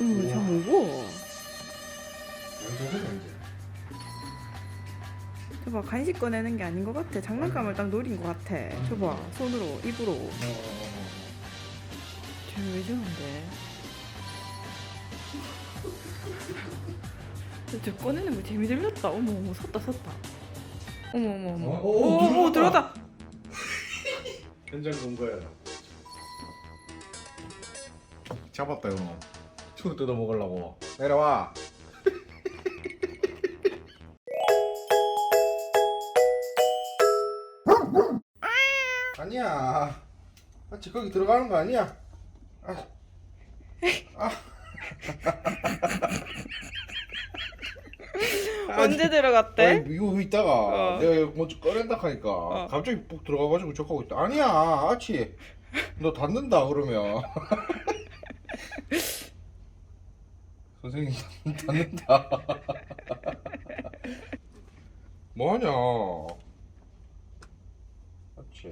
음, 저 뭐고? 저봐 간식 꺼내는 게 아닌 것 같아. 장난감을 딱 노린 것 같아. 저봐 손으로 입으로. 어. 쟤왜 저런데? 저, 저 꺼내는 거 재미 들렸다. 어머 어머 섰다 섰다. 어머 어머 어머. 어, 어, 오, 오, 오, 들어갔다. 들어갔다. 현장 검거야. 잡았다 이거. 추 뜯어 먹으려고. 내려와. 아니야. 마치 거기 들어가는 거 아니야. 아. 아. 언제 들어갔대? 아니, 이거 이따가 어. 내가 이거 먼저 꺼낸다 하니까 어. 갑자기 푹 들어가가지고 척하고 있다. 아니야, 아치. 너 닫는다 그러면. 선생님 닫는다. 뭐하냐? 아치.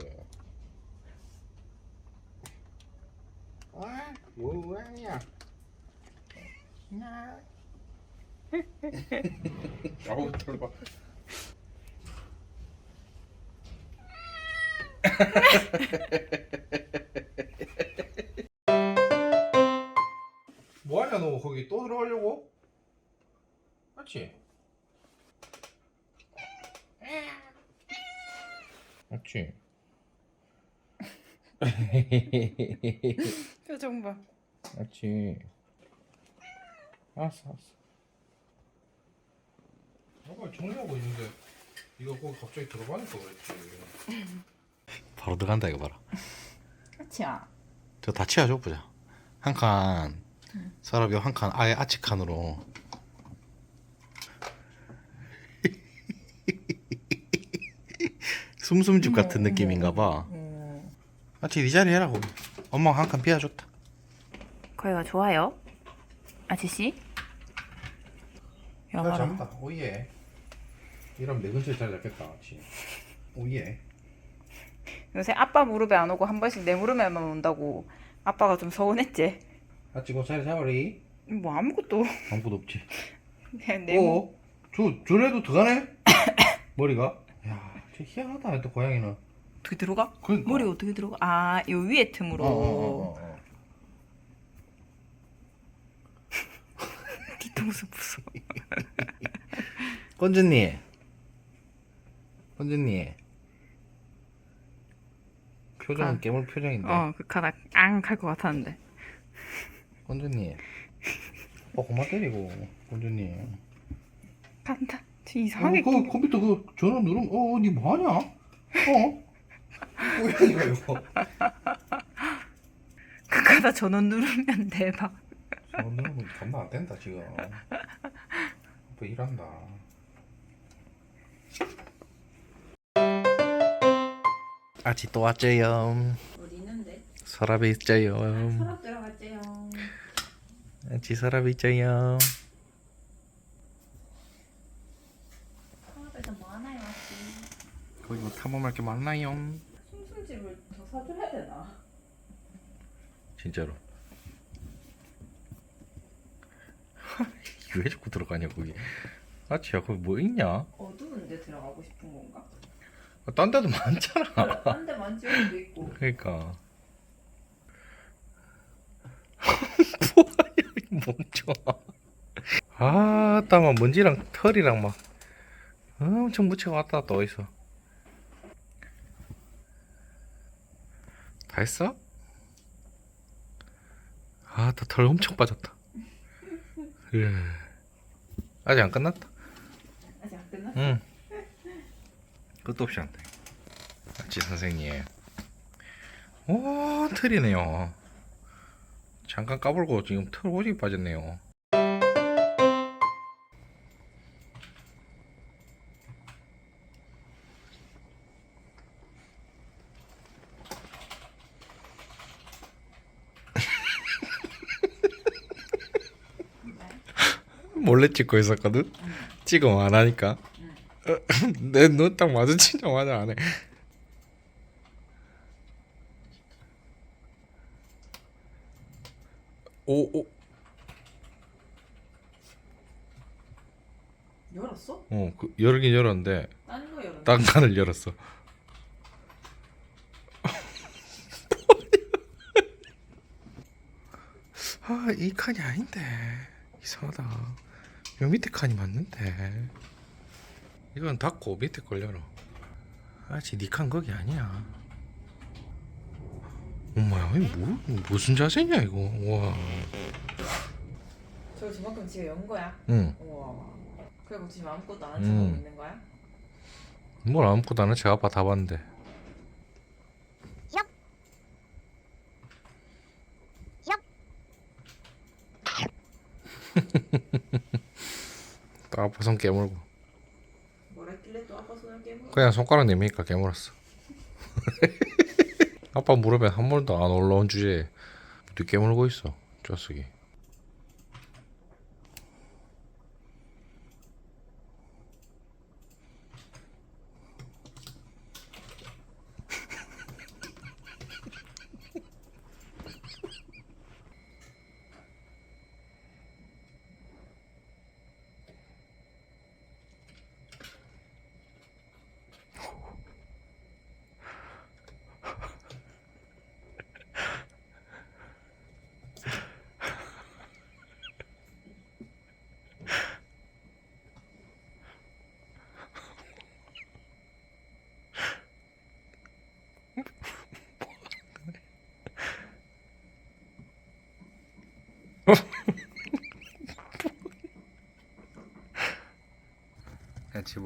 아, 뭐하냐? 나. 아우 털봐. 또 들어가려고? 맞지? 맞지? 표정 봐. 맞지? 알았어 알았어 아까 정리하고 있는데 이거 거기 갑자기 들어가니까 그랬지 바로 들어간다 이거 봐라 그치야. 저다 치워줘 보자 한 칸 서랍이 한칸 아예 아치 칸으로. 숨숨집 같은 느낌인가 봐. 아치 네 자리 해라 거기 엄마가 한 칸 비워줬다. 거기가 좋아요? 아저씨? 잘 영화로. 잡았다. 오예. 이러면 내 근처에 잘 잡겠다 아치. 오예. 요새 아빠 무릎에 안 오고 한 번씩 내 무릎에만 온다고. 아빠가 좀 서운했지. 아치 그 자리 잡아리 뭐 아무것도 아무것도 없지 그냥 내 무... 어? 저, 저래도 들어가네? 머리가? 야, 저 희한하다, 또 고양이는. 어떻게 들어가? 그러니까. 머리 어떻게 들어가? 아, 요 위에 틈으로. 어, 어, 어, 어. 뒤통수 부숴. 건주님. 건주님. 표정은 아. 깨물 표정인데. 어, 그 가다 앙할 것 같았는데. 건주님. 어, 그만 때리고, 건주님. 간다. 저 어, 이상하게 그 컴퓨터 그 전화 누르면, 어, 어, 니 뭐하냐? 어? 고양이가 이거. 그 가다 전원 누르면 대박. 전화 누르면 감당 안 된다, 지금. 뭐 일한다. 아직 또 왔죠요. 어디 있는데? 서랍에 있죠요. 서랍 들어갔 서랍에 있죠요. 서랍에서 뭐 하나요? 거기 뭐 탐험할 게 많나요? 숨숨집을 더 사줘야 되나? 진짜로. 왜 자꾸 들어가냐 거기? 아치야 거기 뭐 있냐? 어두운데 들어가고 싶은 건가? 아, 딴 데도 많잖아. 딴데 만지고도 있고. 그러니까. 멍청아. 아, 따만 먼지랑 털이랑 막 엄청 묻혀 왔다 갔다 어디서? 다 했어? 아, 다 털 엄청 빠졌다. 예. 아직 안 끝났다. 아직 안 끝났어? 응. 끝도 없이 안 돼. 아치 선생님. 오, 틀이네요. 잠깐 까불고 지금 털 오지게 빠졌네요. 몰래 찍고 있었거든? 찍으면 안 하니까. 내눈 딱 마주치자마자 안 해. 오, 오, 열었어? 어, 그 열긴 열었는데 딴 칸을 열었어. 아, 이 칸이 아닌데 이상하다. 요 밑에 칸이 맞는데 이건 닫고 밑에 걸려라. 아, 지니칸 네 거기 아니야. 엄마야, 이거 뭐, 무슨 자세냐, 이거. 와. 저거 저만큼 지가 연 거야? 응. 우와. 그리고 지금 아무것도 안한 음. 있는 거야? 뭘 아무것도 안 해. 제 아빠 다 봤는데. 또 아빠 손 깨물고. 뭘 했길래 또 아빠 손을 깨물어? 그냥 손가락 내미니까 깨물었어. 아빠 무릎에 한 번도 안 올라온 주제에 또 깨물고 있어. 쩌쓰기.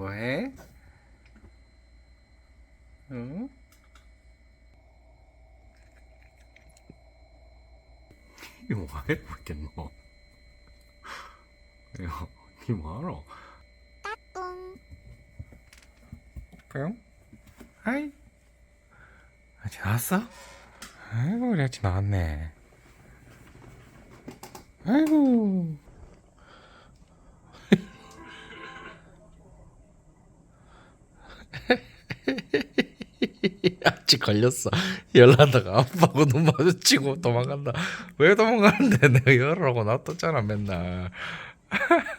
뭐 해? 응? 이거 왜 못겠노? 이거 니 뭐하러? 뿅? 하이 아직 나왔어? 아이고 우리 아직 나왔네 아이고 아직 걸렸어. 열하다가 아빠하고 눈 마주치고 도망간다. 왜 도망가는데 내가 열으라고 놔뒀잖아 맨날